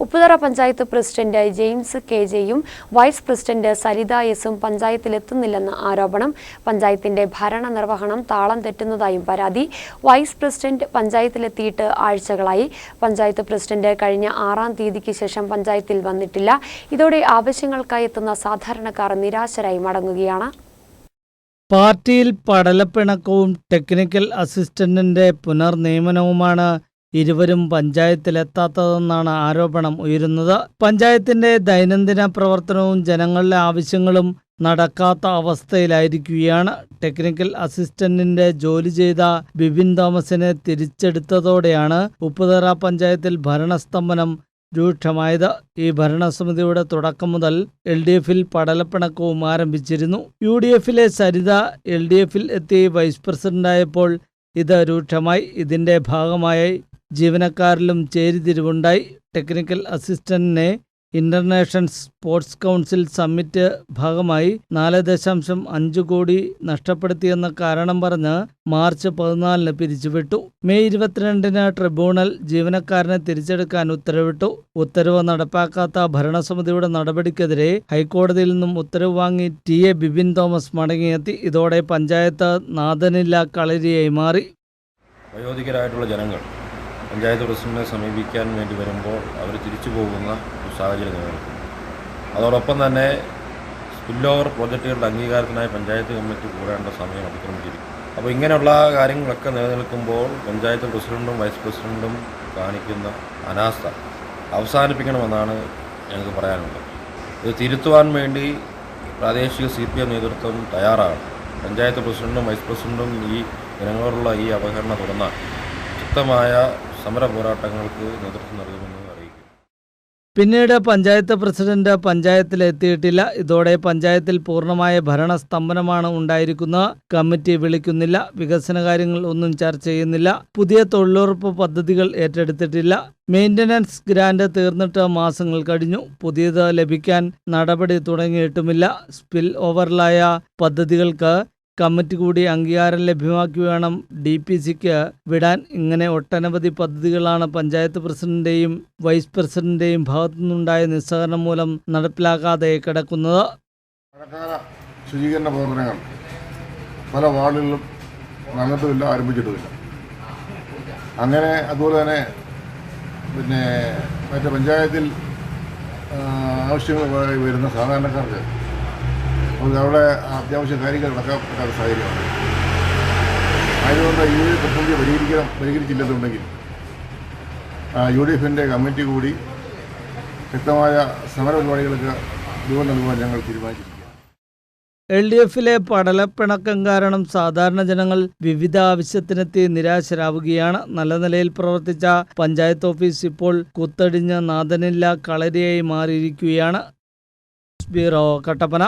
Upputhara panchayat president James K ജെയും vice president Saritha എസും പഞ്ചായത്തിലെത്തുന്നില്ലെന്ന ആരോപണം. പഞ്ചായത്തിന്റെ ഭരണ നിർവഹണം താളം തെറ്റുന്നതായും പരാതി വൈസ് പ്രസിഡന്റ് പഞ്ചായത്തിലെത്തിയിട്ട് ആഴ്ചകളായി. പഞ്ചായത്ത് പ്രസിഡന്റ് കഴിഞ്ഞ ആറാം തീയതിക്ക് ശേഷം പഞ്ചായത്തിൽ വന്നിട്ടില്ല. ഇതോടെ ആവശ്യങ്ങൾക്കായി എത്തുന്ന സാധാരണക്കാർ നിരാശരായി മടങ്ങുകയാണ്. പാർട്ടിയിൽ പടലപ്പിണക്കവും ടെക്നിക്കൽ അസിസ്റ്റന്റിന്റെ പുനർനിയമനവുമാണ് ഇരുവരും പഞ്ചായത്തിലെത്താത്തതെന്നാണ് ആരോപണം ഉയരുന്നത്. പഞ്ചായത്തിന്റെ ദൈനംദിന പ്രവർത്തനവും ജനങ്ങളുടെ ആവശ്യങ്ങളും നടക്കാത്ത അവസ്ഥയിലായിരിക്കുകയാണ്. ടെക്നിക്കൽ അസിസ്റ്റന്റിന്റെ ജോലി ചെയ്ത ബിപിൻ തോമസിനെ തിരിച്ചെടുത്തതോടെയാണ് ഉപ്പുതറ പഞ്ചായത്തിൽ ഭരണസ്തംഭനം രൂക്ഷമായത്. ഈ ഭരണസമിതിയുടെ തുടക്കം മുതൽ എൽ ഡി എഫിൽ പടലപ്പിണക്കവും ആരംഭിച്ചിരുന്നു. യു ഡി എഫിലെ സരിത എൽ ഡി എഫിൽ എത്തി വൈസ് പ്രസിഡന്റായപ്പോൾ ഇത് രൂക്ഷമായി. ഇതിന്റെ ഭാഗമായി ജീവനക്കാരിലും ചേരിതിരിവുണ്ടായി. ടെക്നിക്കൽ അസിസ്റ്റന്റിനെ ഇന്റർനാഷണൽ സ്പോർട്സ് കൗൺസിൽ സമ്മിറ്റ് ഭാഗമായി നാല് ദശാംശം അഞ്ച് കോടി നഷ്ടപ്പെടുത്തിയെന്ന കാരണം പറഞ്ഞ് മാർച്ച് പതിനാലിന് പിരിച്ചുവിട്ടു. മെയ് ഇരുപത്തിരണ്ടിന് ട്രിബ്യൂണൽ ജീവനക്കാരനെ തിരിച്ചെടുക്കാൻ ഉത്തരവിട്ടു. ഉത്തരവ് നടപ്പാക്കാത്ത ഭരണസമിതിയുടെ നടപടിക്കെതിരെ ഹൈക്കോടതിയിൽ നിന്നും ഉത്തരവ് വാങ്ങി ടി എ ബിബിൻ തോമസ് മടങ്ങിയെത്തി. ഇതോടെ പഞ്ചായത്ത് നാഥനില്ല കളരിയായി മാറി. വയോധികരായിട്ടുള്ള ജനങ്ങൾ പഞ്ചായത്ത് പ്രസിഡന്റിനെ സമീപിക്കാൻ വേണ്ടി വരുമ്പോൾ അവർ തിരിച്ചു പോകുന്ന ഒരു സാഹചര്യം നിലനിൽക്കും അതോടൊപ്പം തന്നെ സ്പിൽ ഓവർ പ്രോജക്റ്റുകളുടെ അംഗീകാരത്തിനായി പഞ്ചായത്ത് കമ്മിറ്റി കൂടേണ്ട സമയം അതിക്രമിച്ചിരിക്കും അപ്പോൾ ഇങ്ങനെയുള്ള കാര്യങ്ങളൊക്കെ നിലനിൽക്കുമ്പോൾ പഞ്ചായത്ത് പ്രസിഡന്റും വൈസ് പ്രസിഡന്റും കാണിക്കുന്ന അനാസ്ഥ അവസാനിപ്പിക്കണമെന്നാണ് ഞങ്ങൾക്ക് പറയാനുള്ളത്. ഇത് തിരുത്തുവാൻ വേണ്ടി പ്രാദേശിക സി പി എം നേതൃത്വം തയ്യാറാണ്. പഞ്ചായത്ത് പ്രസിഡന്റും വൈസ് പ്രസിഡന്റും ഈ ജനങ്ങളോടുള്ള ഈ അവഹേളന തുടർന്നാൽ ശക്തമായ സമര നേതൃത്വം നൽകുമെന്ന് അറിയിക്കും പിന്നീട് പഞ്ചായത്ത് പ്രസിഡന്റ് പഞ്ചായത്തിൽ എത്തിയിട്ടില്ല ഇതോടെ പഞ്ചായത്തിൽ പൂർണമായ ഭരണസ്തംഭനമാണ് ഉണ്ടായിരിക്കുന്നത് കമ്മിറ്റി വിളിക്കുന്നില്ല. വികസന കാര്യങ്ങൾ ഒന്നും ചർച്ച ചെയ്യുന്നില്ല. പുതിയ തൊഴിലുറപ്പ് പദ്ധതികൾ ഏറ്റെടുത്തിട്ടില്ല. മെയിന്റനൻസ് ഗ്രാന്റ് തീർന്നിട്ട് മാസങ്ങൾ കഴിഞ്ഞു. പുതിയത് ലഭിക്കാൻ നടപടി തുടങ്ങിയിട്ടുമില്ല. സ്പിൽ ഓവറിലായ പദ്ധതികൾക്ക് കമ്മിറ്റി കൂടി അംഗീകാരം ലഭ്യമാക്കി വേണം. ഡി പി സിക്ക് വിടാൻ ഇങ്ങനെ ഒട്ടനവധി പദ്ധതികളാണ് പഞ്ചായത്ത് പ്രസിഡന്റിന്റെയും വൈസ് പ്രസിഡന്റിന്റെയും ഭാഗത്തുനിന്നുണ്ടായ നിസ്സഹകരണം മൂലം നടപ്പിലാക്കാതെ കിടക്കുന്നത്. ശുചീകരണ പ്രവർത്തനങ്ങൾ പല വാർഡുകളിലും നടന്നിട്ടുമില്ല ആരംഭിച്ചിട്ടുമില്ല. അങ്ങനെ അതുപോലെ തന്നെ പിന്നെ മറ്റേ പഞ്ചായത്തിൽ ആവശ്യങ്ങൾ വരുന്ന സാധാരണക്കാർക്ക് അവിടെ അത്യാവശ്യ കാര്യങ്ങൾ നടക്കാൻ പറ്റാത്ത സാഹചര്യമാണ്. ആയതുകൊണ്ട് ഈ പ്രതിസന്ധി പരിഹരിക്കണം പരിഹരിച്ചില്ലെന്നുണ്ടെങ്കിൽ യു ഡി എഫിന്റെ കമ്മിറ്റി കൂടി ശക്തമായ സമരപരിപാടികൾക്ക് രൂപം നൽകുവാൻ ഞങ്ങൾ തീരുമാനിച്ചിരിക്കുകയാണ്. എൽ ഡി എഫിലെ പടലപ്പിണക്കം കാരണം സാധാരണ ജനങ്ങൾ വിവിധ ആവശ്യത്തിനെത്തി നിരാശരാവുകയാണ്. നല്ല നിലയിൽ പ്രവർത്തിച്ച പഞ്ചായത്ത് ഓഫീസ് ഇപ്പോൾ കുത്തടിഞ്ഞ് നാഥനില്ല കളരിയായി മാറിയിരിക്കുകയാണ്. ബ്യൂറോ കട്ടപ്പന.